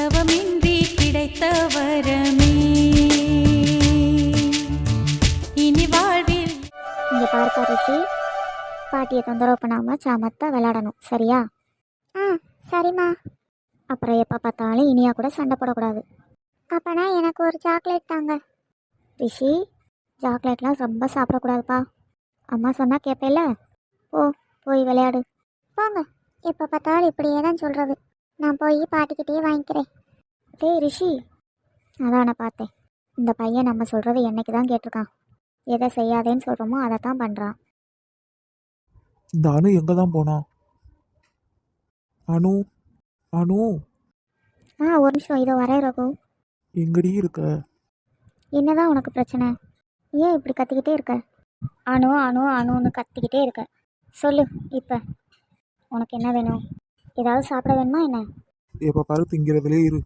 தவமின்றி கிடைத்த வரமே இனி வாழ்வில் இங்கே பார்ப்பா ரிஷி பாட்டியை தொந்தரவு பண்ணாமல் சாமத்தா விளையாடணும். சரியா? ஆ சரிம்மா. அப்புறம் எப்போ பார்த்தாலும் இனியா கூட சண்டை போடக்கூடாது. அப்போனா எனக்கு ஒரு சாக்லேட் தாங்க. ரிஷி சாக்லேட்லாம் ரொம்ப சாப்பிடக்கூடாதுப்பா. அம்மா சொன்னால் கேட்பேல ஓ போய் விளையாடு. போங்க. எப்போ பார்த்தாலும் இப்படியே தான் சொல்கிறது நான் போய் பாட்டிக்கிட்டேயே வாங்கிக்கிறேன். டேய் ரிஷி. அதான் பார்த்தேன். இந்த பையன் நம்ம சொல்கிறது என்னைக்கு தான் கேட்டிருக்கான். எதை செய்யாதேன்னு சொல்கிறோமோ அதை தான் பண்ணுறான் இந்த அணு எங்கே தான் போனான் அணு அணு ஆ ஒரு நிமிஷம் இதோ வரேன் ரகு. எங்கடி இருக்க? என்னதான் உனக்கு பிரச்சனை? ஏன் இப்படி கத்திக்கிட்டே இருக்க? அணு அணு அணுன்னு கத்திக்கிட்டே இருக்க. சொல்லு இப்போ. உனக்கு என்ன வேணும்? ஏதாவது சாப்பிட வேணுமா என்ன? எப்போ பாரு திங்கிறதுலே இரு.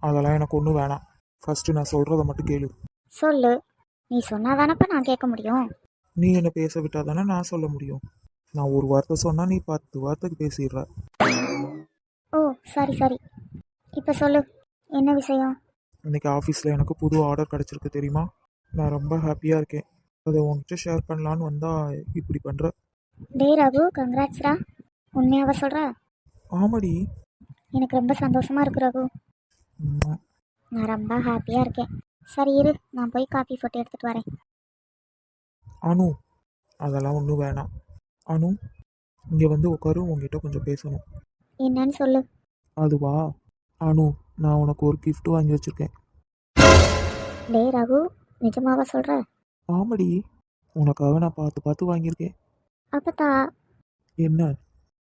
அதெல்லாம் எனக்கு ஒன்றும் வேணாம். ஃபஸ்ட்டு நான் சொல்கிறத மட்டும் கேளு. சொல்லு. நீ சொன்னாதானப்பா நான் கேட்க முடியும். நீ என்னை பேச விட்டா தானே நான் சொல்ல முடியும். நான் ஒரு வார்த்தை சொன்னால் நீ பத்து வார்த்தைக்கு பேசிடுற. ஓ சரி சரி. இப்போ சொல்லு. என்ன விஷயம்? இன்னைக்கு ஆஃபீஸில் எனக்கு புது ஆர்டர் கிடச்சிருக்கு தெரியுமா? நான் ரொம்ப ஹாப்பியாக இருக்கேன். அதை உன்கிட்ட ஷேர் பண்ணலான்னு வந்தால் இப்படி பண்ணுற டேய் ரகு கங்க்ராட்ஸ்டா உண்மையாவ சொல்கிற ஆமாடி எனக்கு ரொம்ப சந்தோஷமா இருக்கு ரகு. நான் ரொம்ப ஹாப்பியாக இருக்கேன். சரி இரு. நான் போய் காஃபி போட்டு எடுத்துகிட்டு வரேன். அனு அதெல்லாம் ஒன்றும் வேணாம். அனு இங்கே வந்து உட்காரு உங்ககிட்ட கொஞ்சம் பேசணும். என்னன்னு சொல்லு. அதுவா? அனு நான் உனக்கு ஒரு gift வாங்கி வச்சிருக்கேன். டேய் ரகு நிஜமாவா சொல்கிற ஆமாடி. உனக்காக நான் பார்த்து பார்த்து வாங்கியிருக்கேன். அப்பத்தா. என்ன?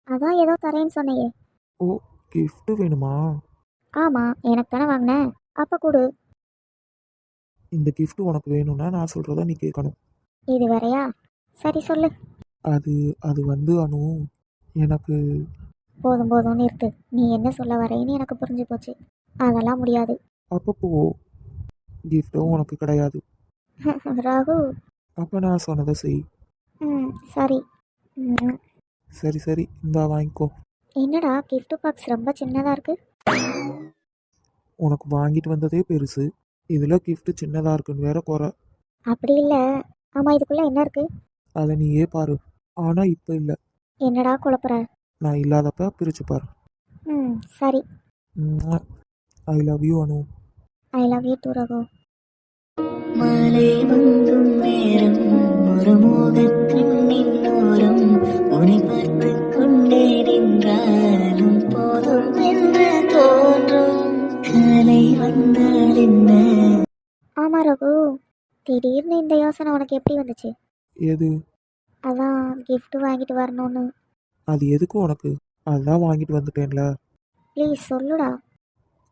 அதான் ஏதோ தரேன்னு சொன்னையே. ஓ gift வேணுமா? ஆமாம் எனக்கு தானே வாங்கினேன் அப்போ கொடு. இந்த gift உனக்கு வேணும்னா நான் சொல்கிறத நீ கேட்கணும். இது வேறையா? சரி சொல்லு. அது அது வந்து அனு எனக்கு போதும் போதும்னு இருக்கு நீ என்ன சொல்ல வரேன்னு எனக்கு புரிஞ்சு போச்சு. அதெல்லாம் முடியாது. அப்பப்போ கிஃப்ட்டும் உனக்கு கிடையாது. ராகு. அப்போ நான் சொன்னதை செய். ம் சரி. ம், சரி சரி. இந்தா வாங்கிக்கோ. என்னடா? gift பாக்ஸ் ரொம்ப சின்னதாக இருக்கு. உனக்கு வாங்கிட்டு வந்ததே பெருசு. இதில் gift சின்னதாக இருக்குன்னு வேற குறை. அப்படி இல்லை. ஆமாம் இதுக்குள்ளே என்ன இருக்கு? அதை நீயே பாரு. ஆனால் இப்போ இல்லை. என்னடா குழப்புற? நான் இல்லாதப்ப பிரிச்சு பாரு. ம் சரி. I love you Anu. I love you too Raghu. மாலை வந்தும் நேரம் ஒரு ஓரம் உன்னை பார்த்து கொண்டே நின்றாலும் போதும் என்று தோன்றும். காலை வந்தால் என்ன? ஆமாம் ரகு திடீர்னு இந்த யோசனை உனக்கு எப்படி வந்துச்சு? எது? அதான் gift வாங்கிட்டு வரணும்னு. அது எதுக்கு உனக்கு? அதான் வாங்கிட்டு வந்துட்டேன்ல. ப்ளீஸ் சொல்லுடா.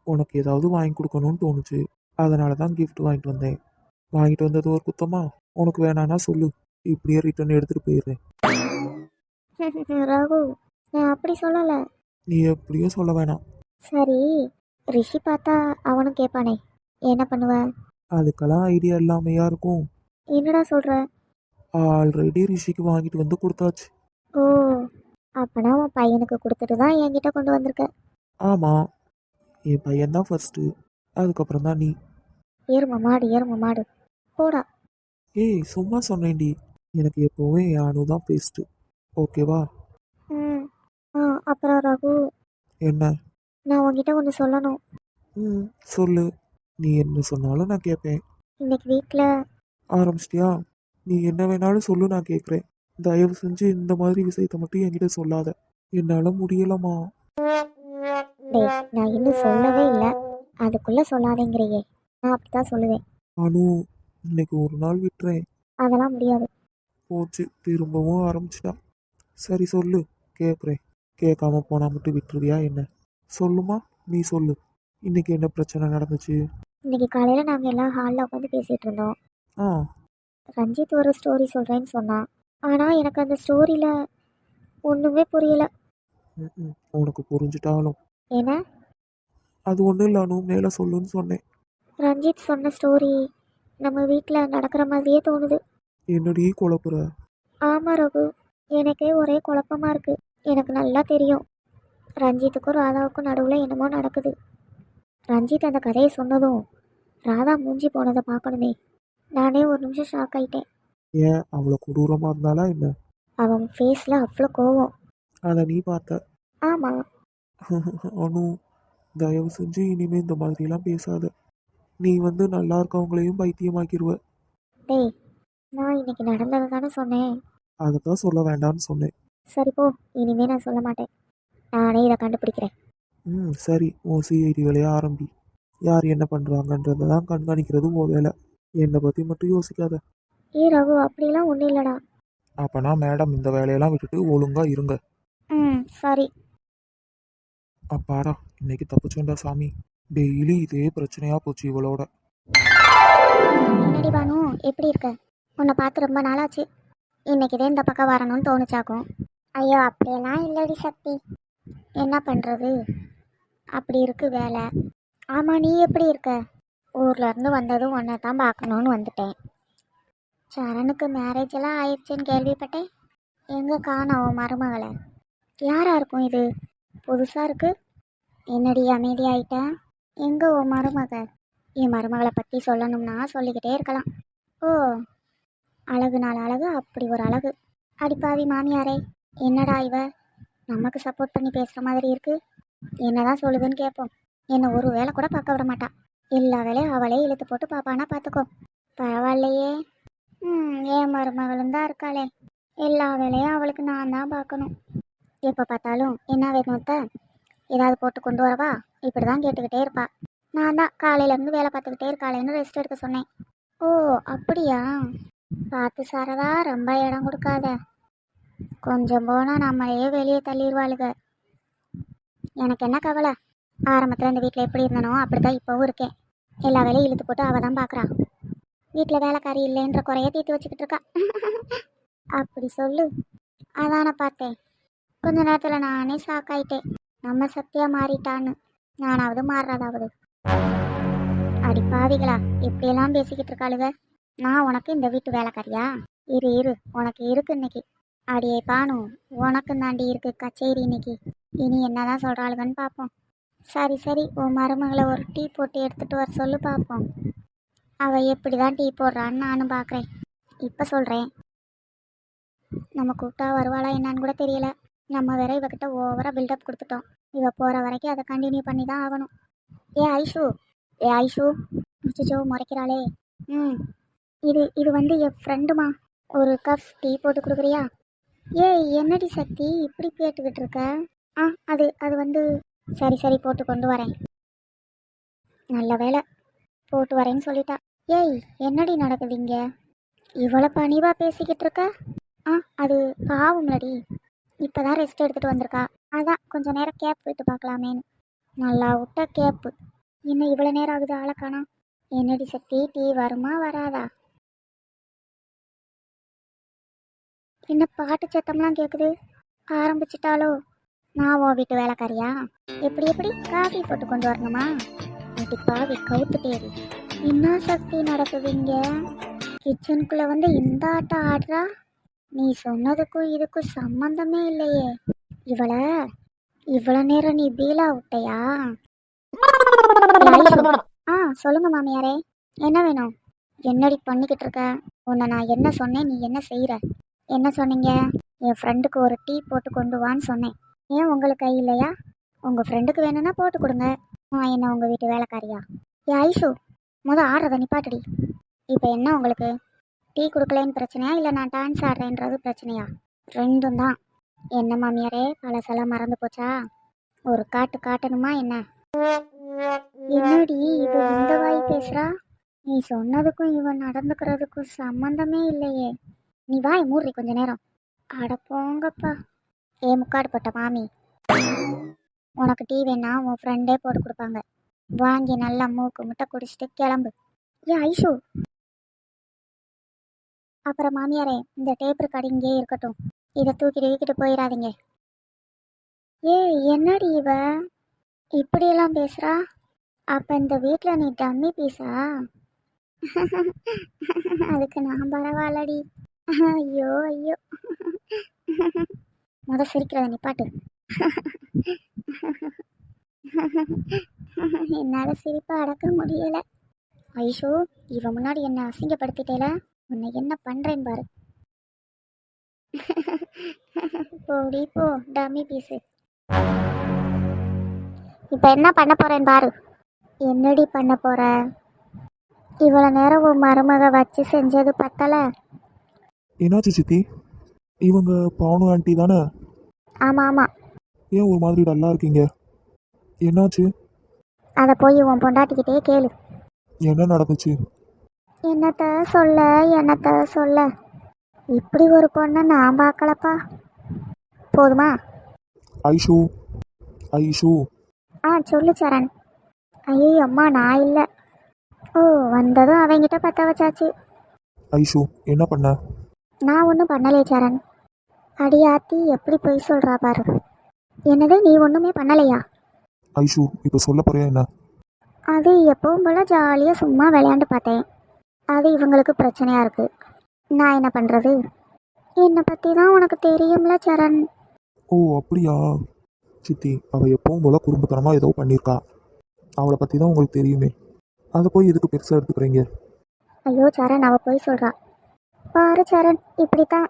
உனக்கு ஏதாவது வாங்கி கொடுக்கணும்னு தோணுச்சு. அதனால தான் gift வாங்கிட்டு வந்தேன். வாங்கிட்டு வந்தது ஒரு குத்தமா? உனக்கு வேணான்னா சொல்லு. இப்படியே ரிட்டர்ன் எடுத்துகிட்டு போயிடுறேன். ரகு நான் அப்படி சொல்லலை. நீ எப்படியும் சொல்ல வேணாம். சரி ரிஷி பார்த்தா அவனும் கேட்பானே என்ன பண்ணுவ? அதுக்கெல்லாம் ஐடியா இல்லாமையா இருக்கும். என்னடா சொல்ற? ஆல்ரெடி ரிஷிக்கு வாங்கிட்டு வந்து கொடுத்தாச்சு. ஓ அப்பனா உன் பையனுக்கு கொடுத்துட்டு தான் என்கிட்ட கொண்டு வந்திருக்க. ஆமாம் என் பையன்தான் ஃபர்ஸ்ட்டு அதுக்கப்புறம் தான் நீ. ஏறும மாடு ஏறும மாடு. போடா. ஏய் சும்மா சொன்னேன்டி எனக்கு எப்போவும் அணு தான் பெஸ்ட்டு ஓகேவா? ம். ஆ அப்புறம் ரகு. என்ன? நான் உன்கிட்ட ஒன்று சொல்லணும். ம் சொல்லு. நீ என்ன சொன்னாலும் நான் கேட்பேன் இன்னைக்கு வீட்டில் ஆரம்பிச்சிட்டியா? நீ என்ன வேணாலும் சொல்லு நான் கேட்குறேன் தயவு செஞ்சு இந்த மாதிரி விஷயத்த மட்டும் என்கிட்ட சொல்லாத. என்னால் முடியலம்மா. டேய் நான் இன்னும் சொல்லவே இல்லை. அதுக்குள்ளே சொல்லாதேங்கிறியே. நான் அப்படி தான் சொல்லுவேன். அனு இன்னைக்கு ஒரு நாள் விட்டுறேன். அதெல்லாம் முடியாது. போச்சு திரும்பவும் ஆரம்பிச்சிட்டா சரி சொல்லு. கேட்குறேன் கேட்காம போனா மட்டும் விட்டுருவியா என்ன? சொல்லுமா நீ சொல்லு. இன்னைக்கு என்ன பிரச்சனை நடந்துச்சு? இன்னைக்கு காலையில் நாங்கள் எல்லாம் ஹாலில் உட்காந்து பேசிகிட்டு இருந்தோம். ஆ. ரஞ்சித் ஒரு ஸ்டோரி சொல்கிறேன்னு சொன்னான். ஆனால் எனக்கு அந்த ஸ்டோரியில் ஒன்றுமே புரியலை. உனக்கு புரிஞ்சிட்டாலும். ஏன்னா அது ஒன்றும் இல்லை அனு. மேலே சொல்லுன்னு சொன்னேன். ரஞ்சித் சொன்ன ஸ்டோரி நம்ம வீட்டில் நடக்கிற மாதிரியே தோணுது. என்னடி குழப்புற? ஆமாம் ரகு. எனக்கே ஒரே குழப்பமா இருக்கு. எனக்கு நல்லா தெரியும். ரஞ்சித்துக்கும் ராதாவுக்கும் நடுவில் என்னமோ நடக்குது. ரஞ்சித் அந்த கதையை சொன்னதும் ராதா மூஞ்சி போனதை பார்க்கணுமே. நானே ஒரு நிமிஷம் ஷாக் ஆயிட்டேன். ஏன்? அவ்வளோ கொடூரமாக இருந்தாலா என்ன? அவன் ஃபேஸில் அவ்வளோ கோவம். அதை நீ பார்த்த? ஆமாம் அனு தயவு செஞ்சு இனிமே இந்த மாதிரிலாம் பேசாத. நீ வந்து நல்லா இருக்கவங்களையும் பைத்தியமாக்கிடுவ டேய் நான் இன்னைக்கு நடந்ததை தானே சொன்னேன். அதை தான் சொல்ல வேண்டாம்னு சொன்னேன். சரி போ இனிமே நான் சொல்ல மாட்டேன். நானே இதை கண்டுபிடிக்கிறேன். ம் சரி உன் சிஐடி வேலையை ஆரம்பி. யார் என்ன பண்ணுறாங்கன்றதை தான் கண்காணிக்கிறது உன் வேலை. என்னை பற்றி மட்டும் யோசிக்காத. ஏ ரகு அப்படிலாம் ஒன்றும் இல்லைடா. அப்போனா மேடம் இந்த வேலையெல்லாம் விட்டுட்டு ஒழுங்காக இருங்க. ம் சாரி. அப்பாடா இன்னைக்கு தப்பிச்சோண்டா சாமி. டெய்லி இதே பிரச்சனையாக போச்சு இவளோட. என்னடி பானு எப்படி இருக்க? உன்னை பார்த்து ரொம்ப நாளாச்சு. இன்னைக்கு தான் இந்த பக்கம் வரணும்னு தோணுச்சாக்கும். ஐயோ அப்படியெல்லாம் இல்லடி சக்தி. என்ன பண்ணுறது அப்படி இருக்கு வேலை. ஆமாம் நீ எப்படி இருக்க? ஊர்லேருந்து வந்ததும் உன்னை தான் பார்க்கணுன்னு வந்துட்டேன். சரணுக்கு மேரேஜ் எல்லாம் ஆயிடுச்சுன்னு கேள்விப்பட்டேன். எங்கே காணோம் உன் மருமகளை? யாராக இருக்கும் இது? புதுசாக இருக்குது என்னடி அமைதியாயிட்டேன் எங்கே உன் மருமக? என் மருமகளை பற்றி சொல்லணும்னா சொல்லிக்கிட்டே இருக்கலாம். ஓ அழகு நாள் அழகு அப்படி ஒரு அழகு. அடிப்பாவி மாமியாரே என்னடா இவ? நமக்கு சப்போர்ட் பண்ணி பேசுகிற மாதிரி இருக்கு. என்னதான் சொல்லுதுன்னு கேட்போம் என்னை ஒரு வேலை கூட பார்க்க விட மாட்டா. எல்லா வேலையும் அவளே இழுத்து போட்டு பாப்பானா பார்த்துக்கோ பரவாயில்லையே. ம் என் மருமகளும் தான் இருக்காளே. எல்லா வேலையும் அவளுக்கு நான் தான் பார்க்கணும். எப்போ பார்த்தாலும் என்ன வேணுத்த ஏதாவது போட்டு கொண்டு வரவா? இப்படி தான் கேட்டுக்கிட்டே இருப்பா. நான் தான் காலையிலேருந்து வேலை பார்த்துக்கிட்டே இருக்காளேன்னு ரெஸ்ட் எடுக்க சொன்னேன். ஓ அப்படியா? பார்த்து சாரதா ரொம்ப இடம் கொடுக்காத. கொஞ்சம் போனால் நம்மளையே வெளியே தள்ளிடுவாளுக எனக்கு என்ன கவலை? ஆரம்பத்தில் இந்த வீட்டில் எப்படி இருந்தனோ அப்படி தான் இப்போவும் இருக்கேன். எல்லா வேலையும் இழுத்து போட்டு அவள் தான் பார்க்குறான் வீட்டில் வேலைக்காரி இல்லைன்ற குறைய தீர்த்து வச்சுக்கிட்டு இருக்கா. அப்படி சொல்லு. அதான பார்த்தேன். கொஞ்ச நேரத்தில் நானே சாக்காயிட்டேன் நம்ம சத்தியா மாறிட்டான்னு. நானாவது மாறுறதாவது. அடி பாவிகளா இப்படியெல்லாம் பேசிக்கிட்டு இருக்காளுக. நான் உனக்கு இந்த வீட்டு வேலைக்காரியா? இரு இரு. உனக்கு இருக்கு இன்னைக்கு. அடியே பானு உனக்கு தாண்டி இருக்கு கச்சேரி இன்னைக்கு. இனி என்னதான் சொல்கிறாளுகன்னு பார்ப்போம் சரி சரி. உன் மருமகளை ஒரு டீ போட்டு எடுத்துட்டு வர சொல்லு பார்ப்போம் அவ எப்படி தான் டீ போடுறான்னு நானும் பார்க்குறேன் இப்போ சொல்கிறேன் நம்ம கூப்பிட்டா வருவாளா என்னான்னு கூட தெரியல. நம்ம வேற இவகிட்ட ஓவராக பில்டப் கொடுத்துட்டோம். இவ போகிற வரைக்கும் அதை கண்டினியூ பண்ணி தான் ஆகணும். ஏ ஐஷு ஏ ஐஷு. அச்சோ முறைக்கிறாளே. ம். இது இது வந்து என் ஃப்ரெண்டுமா ஒரு கப் டீ போட்டு கொடுக்குறியா? ஏய் என்னடி சக்தி? இப்படி கேட்டுக்கிட்டு இருக்க? ஆ அது அது வந்து சரி சரி போட்டு கொண்டு வரேன். நல்ல வேலை போட்டு வரேன்னு சொல்லிட்டா. ஏய் என்னடி நடக்குது இங்கே? இவ்வளோ பணிவா பேசிக்கிட்டு இருக்க? ஆ அது பாவம்லடி. இப்போ தான் ரெஸ்ட் எடுத்துகிட்டு வந்திருக்கா. அதான் கொஞ்சம் நேரம் கேப் விட்டு பார்க்கலாமேன்னு. நல்லா விட்டா கேப்பு இன்னும் இவ்வளோ நேரம் ஆகுது ஆளை என்னடி சக்தி டீ வருமா வராதா? என்ன பாட்டு சத்தம்லாம் கேட்குது ஆரம்பிச்சிட்டாலோ நான் உன் வீட்டு வேலைக்காரியா? எப்படி எப்படி? காஃபி போட்டு கொண்டு வரணுமா? இது பாவி கவுத்து தேடி என்ன சக்தி நடக்குது இங்க? கிச்சனுக்குள்ள வந்து இந்த ஆட்டம் ஆடுறா? நீ சொன்னதுக்கும் இதுக்கும் சம்பந்தமே இல்லையே. இவள இவ்வளோ நேரம் நீ பீலா விட்டையா. ஆ சொல்லுங்க மாமியாரே. என்ன வேணும்? என்னடி பண்ணிக்கிட்டு இருக்க? உன்னை நான் என்ன சொன்னேன் நீ என்ன செய்யற என்ன சொன்னீங்க? என் ஃப்ரெண்டுக்கு ஒரு டீ போட்டு கொண்டு வான்னு சொன்னேன். ஏன் உங்களுக்கு கை இல்லையா? உங்கள் ஃப்ரெண்டுக்கு வேணும்னா போட்டு கொடுங்க. நான் என்ன உங்கள் வீட்டு வேலைக்காரியா? ஏ ஐசு முத ஆடுறத நிப்பாட்டுடி. இப்போ என்ன உங்களுக்கு? டீ கொடுக்கலன்னு பிரச்சனையா? இல்லை நான் டான்ஸ் ஆடுறேன்றது பிரச்சனையா? ரெண்டும் தான். என்ன மாமியாரே பழசெல்லாம் மறந்து போச்சா? ஒரு காட்டு காட்டணுமா என்ன? என்னடி இவ இந்த வாய் பேசுகிறா நீ சொன்னதுக்கும் இவன் நடந்துக்கிறதுக்கும் சம்மந்தமே இல்லையே. நீ வாய் மூடுறி கொஞ்ச நேரம். அட போங்கப்பா. ஏ முக்காடு போட்ட மாமி. உனக்கு டீ வேணா உன் ஃப்ரெண்டே போட்டு கொடுப்பாங்க. வாங்கி நல்லா மூக்கு முட்டை குடிச்சிட்டு கிளம்பு. ஏ ஐஷு. அப்புறம் மாமியாரே இந்த டேப் ரெக்கார்டு இங்கே இருக்கட்டும். இதை தூக்கிட்டு தூக்கிட்டு போயிடாதீங்க. ஏய் என்னடி இவ? இப்படியெல்லாம் பேசுறா? அப்ப இந்த வீட்டில் நீ டம்மி பீஸா? அதுக்கு நான் பரவாயில்லடி. ஐயோ ஐயோ. முத சிரிக்கிறத நிப்பாட்டு. என்னால் சிரிப்பாக அடக்க முடியல. ஐஷோ இவன் முன்னாடி என்ன அசிங்கப்படுத்திட்டேல. உன்னை என்ன பண்ணுறேன்னு பாரு. போடி போ டம்மி பீஸு. இப்போ என்ன பண்ண போறேன்னு பாரு. என்னடி பண்ண போற? இவ்வளோ நேரம் உன் மருமக வச்சு செஞ்சது பத்தல. என்னாச்சு சித்தி? இவங்க பானு ஆண்டி தானே? ஆமாம் ஆமாம் ஏன் ஒரு மாதிரி டல்லாக இருக்கீங்க? என்னாச்சு? அதை போய் உன் பொண்டாட்டிக்கிட்டே கேளு. என்ன நடந்துச்சு? என்னத்த சொல்ல என்னத்த சொல்ல? இப்படி ஒரு பொண்ணை நான் பார்க்கலப்பா. போதுமா? ஐஷு ஐஷு. ஆ சொல்லு சரண். ஐயோ அம்மா நான் இல்லை. ஓ வந்ததும் அவங்கிட்ட பற்ற வச்சாச்சு. ஐஷு என்ன பண்ண? நான் ஒன்றும் பண்ணலையே சரண். அடியாத்தி எப்படி போய் சொல்கிறா பாரு. என்னது நீ ஒன்றுமே பண்ணலையா? ஐஷு இப்போ சொல்ல போறியா என்ன? அது எப்பவும் போல் ஜாலியாக சும்மா விளையாண்டு பார்த்தேன். அது இவங்களுக்கு பிரச்சனையாக இருக்குது நான் என்ன பண்ணுறது என்னை பற்றி தான் உனக்கு தெரியும்ல சரண். ஓ அப்படியா? சித்தி அவள் எப்பவும் போல குறும்புத்தனமாக ஏதோ பண்ணியிருக்கா. அவளை பற்றி தான் உங்களுக்கு தெரியுமே. அதை போய் எதுக்கு பெருசாக எடுத்துக்கிறீங்க? ஐயோ சரண் அவ போய் சொல்கிறா பாரு சரண் இப்படி தான்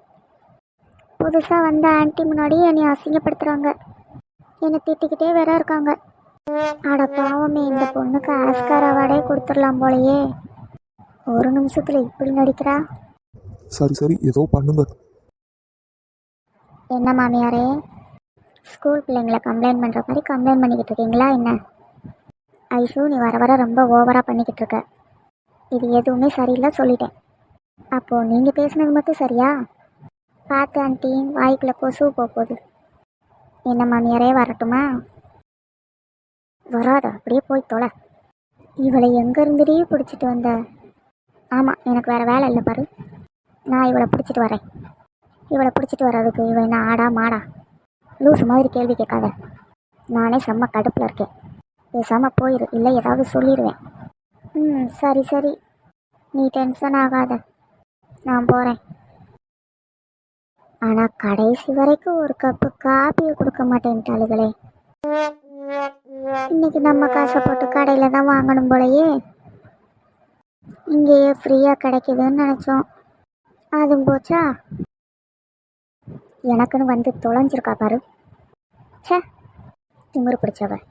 புதுசாக வந்த ஆன்ட்டி முன்னாடி என்னை அசிங்கப்படுத்துகிறாங்க என்னை திட்டிக்கிட்டே வேற இருக்காங்க. அட பாவமே இந்த பொண்ணுக்கு ஆஸ்கார் அவார்டே கொடுத்துடலாம் போலயே. ஒரு நிமிஷத்தில் இப்படி நடிக்கிறா? சரி சரி ஏதோ பண்ணுங்க. என்ன மாமியாரே? ஸ்கூல் பிள்ளைங்களை கம்ப்ளைண்ட் பண்ணுற மாதிரி கம்ப்ளைண்ட் பண்ணிக்கிட்டு இருக்கீங்களா என்ன? ஐஷு நீ வர வர ரொம்ப ஓவராக பண்ணிக்கிட்டு இருக்க. இது எதுவுமே சரியில்லை சொல்லிட்டேன். அப்போது நீங்கள் பேசுனது மட்டும் சரியா? பார்த்து ஆண்டி வாய்க்குள்ளே கொசு போக போகுது. என்ன மாமியாரே வரட்டுமா? வராத அப்படியே போய் தொலை. இவளை எங்கே இருந்துடி பிடிச்சிட்டு வந்த? ஆமாம் எனக்கு வேறு வேலை இல்லை பாரு. நான் இவளை பிடிச்சிட்டு வரேன். இவளை பிடிச்சிட்டு வர்றதுக்கு இவ என்ன ஆடா மாடா? லூசு மாதிரி கேள்வி கேட்காத. நானே செம்ம கடுப்பில் இருக்கேன். பேசாம போயிரு இல்லை ஏதாவது சொல்லிடுவேன் ம் சரி சரி. நீ டென்ஷன் ஆகாத. நான் போகிறேன் ஆனால் கடைசி வரைக்கும் ஒரு கப்பு காப்பியை கொடுக்க மாட்டேன்ட்டாளுகளே இன்னைக்கு நம்ம காசை போட்டு கடையில் தான் வாங்கணும் போலயே. இங்கேயே ஃப்ரீயாக கிடைக்குதுன்னு நினச்சோம். அதுவும் போச்சா? எனக்குன்னு வந்து தொலைஞ்சிருக்கா பாரு. சே திமிரு பிடிச்சவன்